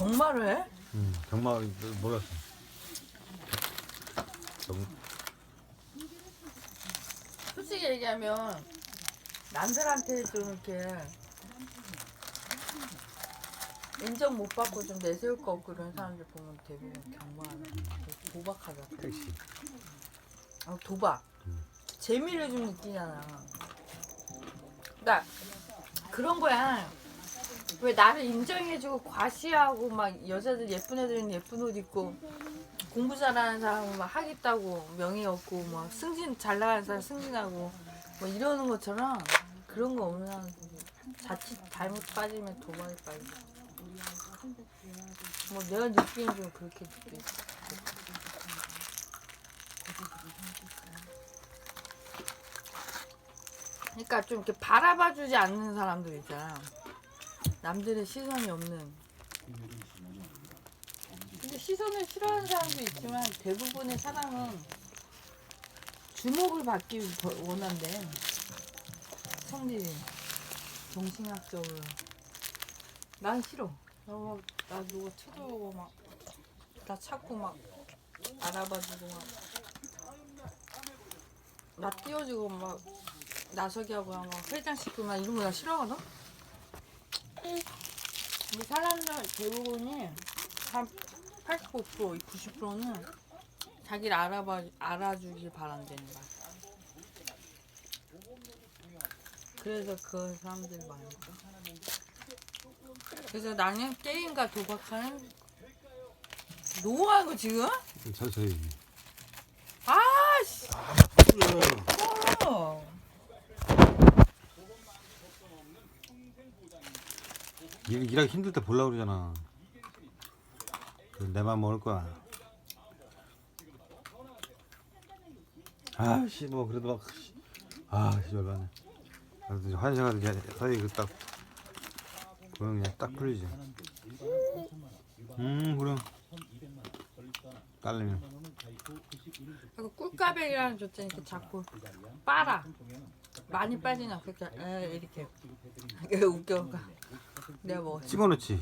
정말을 해? 응, 정말 몰랐어. 정, 솔직히 얘기하면 남들한테 좀 이렇게 인정 못 받고 좀 내세울 거 없고 그런 사람들 보면 대부분 경마하는 도박하자. 택시. 아, 도박. 재미를 좀 느끼잖아. 그러니까 그런 거야. 왜 나를 인정해주고 과시하고 막 여자들 예쁜 애들은 예쁜 옷 입고 공부 잘하는 사람은 막 하겠다고 명예 얻고 막 승진 잘 나가는 사람 승진하고 뭐 이러는 것처럼 그런 거 없는 자칫 잘못 빠지면 도박에 빠지고 뭐 내가 느끼는 좀 그렇게 느껴. 그러니까 좀 이렇게 바라봐주지 않는 사람들 있잖아. 남들의 시선이 없는. 근데 시선을 싫어하는 사람도 있지만 대부분의 사람은 주목을 받기 더- 원한대. 성질이 정신학적으로. 난 싫어. 나, 막- 나 누가 쳐다보고 막, 나 찾고 막 알아봐주고 막, 나 띄워주고 막 나서기 하고 막 회장시키고 막 이런 거 나 싫어하거든? 근데 사람들 대부분이 한 85%, 90%는 자기를 알아봐, 알아주길 바란다는 거야. 그래서 그 사람들이 많을까? 그래서 나는 게임과 도박하는 노하고 지금? 저, 저희. 아씨! 어. 일, 일하기 힘들 때 보려고 그러잖아. 내맘 먹을 거야. 아씨, 뭐, 그래도 막, 씨. 아, 씨, 열받네. 그래도 환생하도 사이 그딱 그냥 딱 풀리지. 음, 그럼. 딸내면. 그리고 꿀까베기라는 줬더니 이렇게 자꾸 빨아. 많이 빠지나 그렇게 에, 이렇게 웃겨. 내가 먹었지. 찍어놓지.